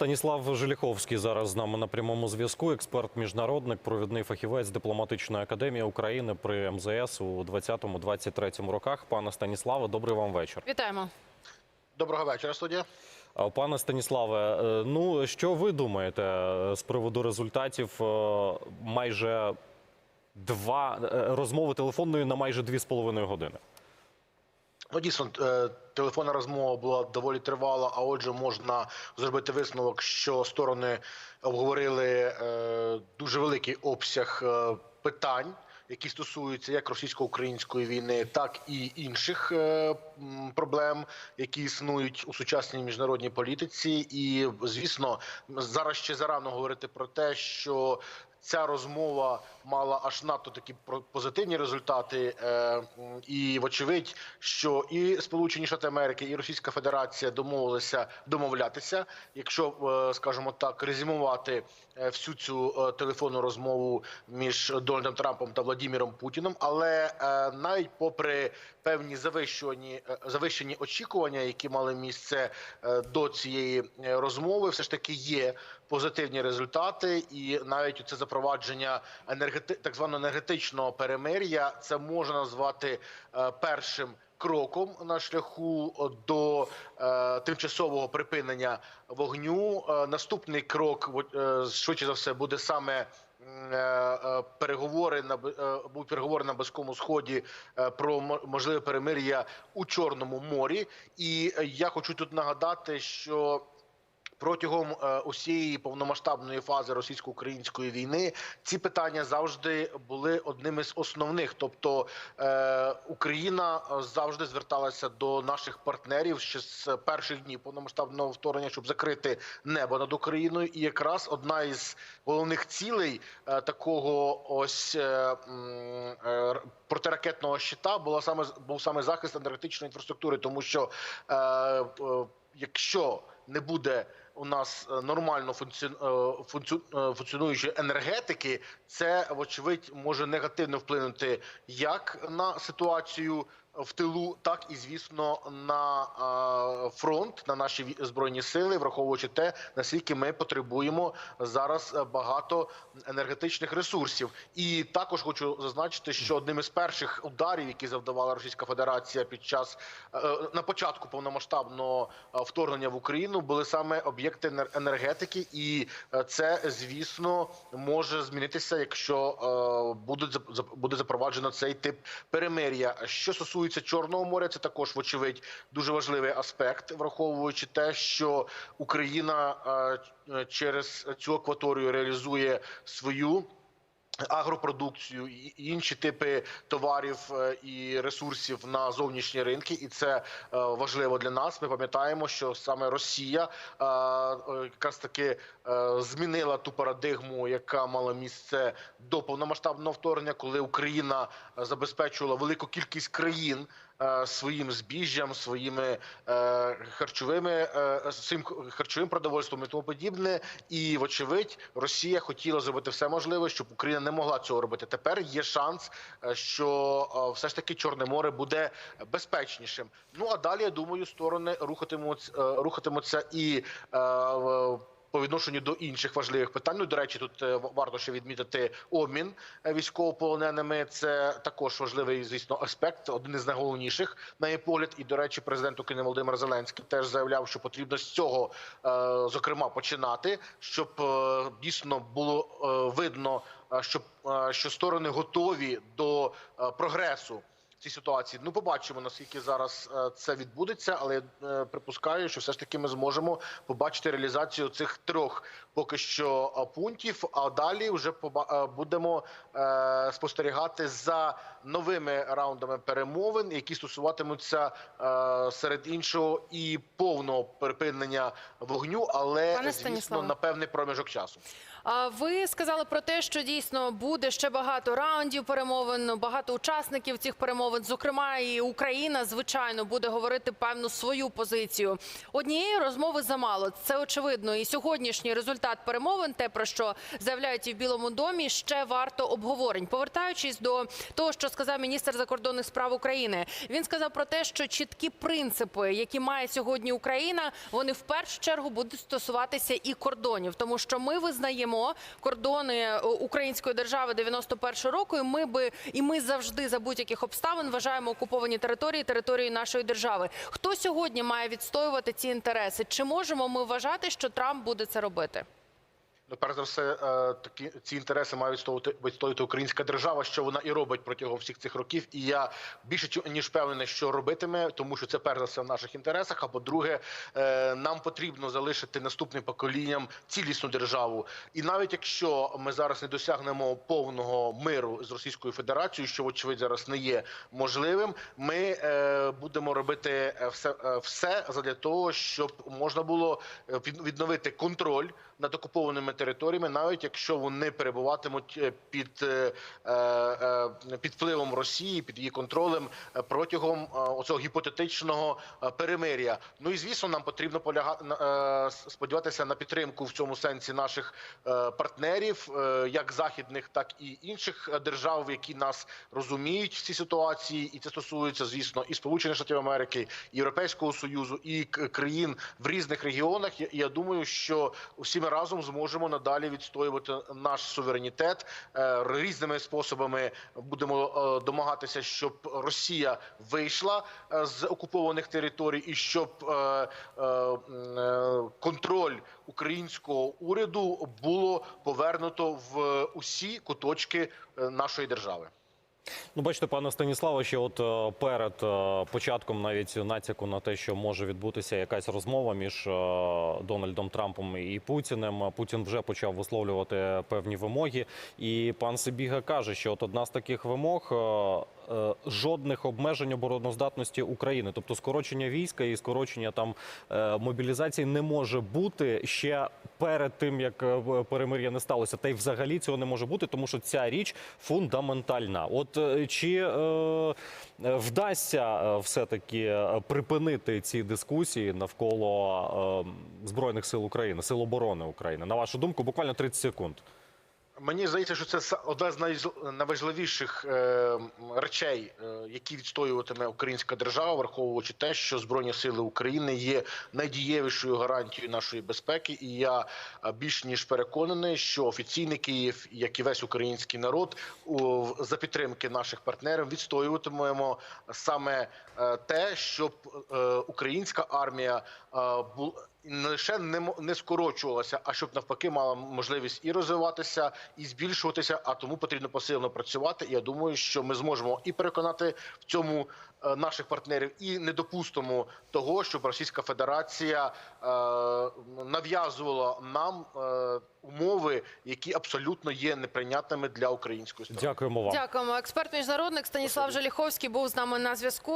Станіслав Желіховський зараз з нами на прямому зв'язку. Експерт, міжнародник, провідний фахівець дипломатичної академії України при МЗС у 20-23 роках. Пане Станіславе, добрий вам вечір. Вітаємо. Доброго вечора, студія. Пане Станіславе, е, ну що ви думаєте е, з приводу результатів е, майже два розмови телефонної на майже дві з половиною години? Ну, дійсно, е, телефонна розмова була доволі тривала, а отже, можна зробити висновок, що сторони обговорили е, дуже великий обсяг е, питань. Які стосуються як російсько-української війни, так і інших проблем, які існують у сучасній міжнародній політиці, і звісно, зараз ще зарано говорити про те, що ця розмова мала аж надто такі позитивні результати, е, і вочевидь, що і Сполучені Штати Америки, і Російська Федерація домовилися домовлятися. Якщо е, скажімо так, резюмувати е, всю цю телефонну розмову між Дональдом Трампом та Владіміром Путіним, але навіть попри певні завищені завищені очікування, які мали місце до цієї розмови, все ж таки є позитивні результати, і навіть це запровадження енергети... так званого енергетичного перемир'я, це можна назвати е, першим. Кроком на шляху до е, тимчасового припинення вогню. Е, наступний крок е, швидше за все буде саме е, е, переговори на е, будуть переговори на близькому сході е, про мо- можливе перемир'я у Чорному морі. І е, я хочу тут нагадати, що Протягом е, усієї повномасштабної фази російсько-української війни ці питання завжди були одними з основних. Тобто е, Україна е, завжди зверталася до наших партнерів ще з перших днів повномасштабного вторгнення, щоб закрити небо над Україною. І якраз одна із головних цілей такого ось протиракетного щита була саме був саме захист енергетичної інфраструктури, тому що е, е, якщо не буде у нас е, нормально е, е, функціонуючої енергетики, це вочевидь може негативно вплинути як на ситуацію в тилу, так і звісно на е, фронт, на наші збройні сили, враховуючи те, наскільки ми потребуємо зараз е, багато енергетичних ресурсів. І також хочу зазначити, що одним із перших ударів, які завдавала Російська Федерація під час е, на початку повномасштабного е, вторгнення в Україну, були саме об'єкти енергетики, і е, це звісно може змінитися, якщо е, зап- буде запроваджено цей тип перемир'я. Що стосується Чорного моря, це також вочевидь дуже важливий аспект, враховуючи те, що Україна е, е, через цю акваторію реалізує свою. Агропродукцію і інші типи товарів е, і ресурсів на зовнішні ринки, і це важливо для нас. Ми пам'ятаємо, що саме Росія якраз таки змінила ту парадигму, яка мала місце до повномасштабного вторгнення, коли Україна е, забезпечувала велику кількість країн е, своїм збіжжям, своїми е, харчовими е, своїм харчовим продовольством і тому подібне. І вочевидь, Росія хотіла зробити все можливе, щоб Україна не могла цього робити. Тепер є шанс, е, що е, все ж таки Чорне море буде безпечнішим. Ну а далі я думаю, сторони рухатимуться, е, рухатимуться і. По відношенню до інших важливих питань. Ну, до речі, тут е, варто ще відмітити обмін е, військовополоненими. Це також важливий, звісно, аспект, один із найголовніших на її погляд. І до речі, президент України Володимир Зеленський теж заявляв, що потрібно з цього е, зокрема починати, щоб дійсно було видно, е, що сторони готові до прогресу. Цій ситуації ну побачимо наскільки зараз е, це відбудеться, але я е, припускаю, що все ж таки ми зможемо побачити реалізацію цих трьох поки що е, пунктів. А далі вже будемо спостерігати за новими раундами перемовин, які стосуватимуться серед іншого і повного припинення вогню, але звісно на певний проміжок часу. Ви сказали про те, що дійсно буде ще багато раундів перемовин, багато учасників цих перемовин. Зокрема, і Україна звичайно буде говорити певну свою позицію. Однієї розмови замало. Це очевидно. І сьогоднішній результат перемовин, те про що заявляють і в Білому домі, ще варто обговорень. Повертаючись до того, що сказав міністр закордонних справ України, він сказав про те, що чіткі принципи, які має сьогодні Україна, вони в першу чергу будуть стосуватися і кордонів, тому що ми визнаємо кордони е, української держави 91 року. І ми би і ми завжди за будь-яких обставин вважаємо окуповані території території нашої держави. Хто сьогодні має відстоювати ці інтереси? Чи можемо ми вважати, що Трамп буде це робити? Ну, перш за все, е, такі ці інтереси відстоювати, відстоювати українська держава, що вона і робить протягом всіх цих років. І я більше ніж впевнений, що робитиме, тому що це перш за все в наших інтересах. А по-друге, е, нам потрібно залишити наступним поколінням цілісну державу. І навіть якщо ми зараз не досягнемо повного миру з Російською Федерацією, що вочевидь зараз не є можливим, ми е, будемо робити все, все задля того, щоб можна було відновити контроль над окупованими територіями, навіть якщо вони перебуватимуть е, під, е, е, під впливом Росії, під її контролем протягом оцього гіпотетичного перемир'я. Ну і звісно, нам потрібно полягати сподіватися на підтримку в цьому сенсі наших партнерів, як західних, так і інших держав, які нас розуміють в цій ситуації, і це стосується, звісно, і Сполучених Штатів Америки, і Європейського союзу, і країн в різних регіонах. Я- думаю, що ми разом зможемо надалі відстоювати наш суверенітет Е, різними способами. Будемо е, домагатися, щоб Росія вийшла е, з окупованих територій, і щоб контроль українського уряду було повернуто в усі куточки нашої держави. Ну, бачите, пане Станіславе, ще от е, перед е, початком навіть натяку на те, що може відбутися якась розмова між е, Дональдом Трампом і Путіним. Путін вже почав висловлювати певні вимоги. І пан Сибіга каже, що от одна з таких вимог. Жодних обмежень обороноздатності України, тобто скорочення війська і скорочення там мобілізації не може бути ще перед тим, як е, перемир'я не сталося. Та й взагалі цього не може бути, тому що ця річ фундаментальна. От е, чи е, е, вдасться е, все-таки е, припинити ці дискусії навколо е, збройних сил України, сил оборони України? На вашу думку, буквально 30 секунд. Мені здається, що це одна з найважливіших е, речей, е, які відстоюватиме українська держава, враховуючи те, що збройні сили України є найдієвішою гарантією нашої безпеки. І я е, більш ніж переконаний, що офіційний Київ, як і весь український народ, у, за підтримки наших партнерів відстоюватимемо саме те, щоб українська армія е, бу- не лише не, мо- не скорочувалася, а щоб навпаки мала можливість і розвиватися, і збільшуватися. А тому потрібно посилено працювати. І я думаю, що ми зможемо і переконати в цьому е, наших партнерів, і не допустимо того, щоб Російська Федерація е, нав'язувала нам е, умови, які абсолютно є неприйнятними для української сторони. Дякуємо вам. Дякуємо. Експерт міжнародник Станіслав Желіховський був з нами на зв'язку.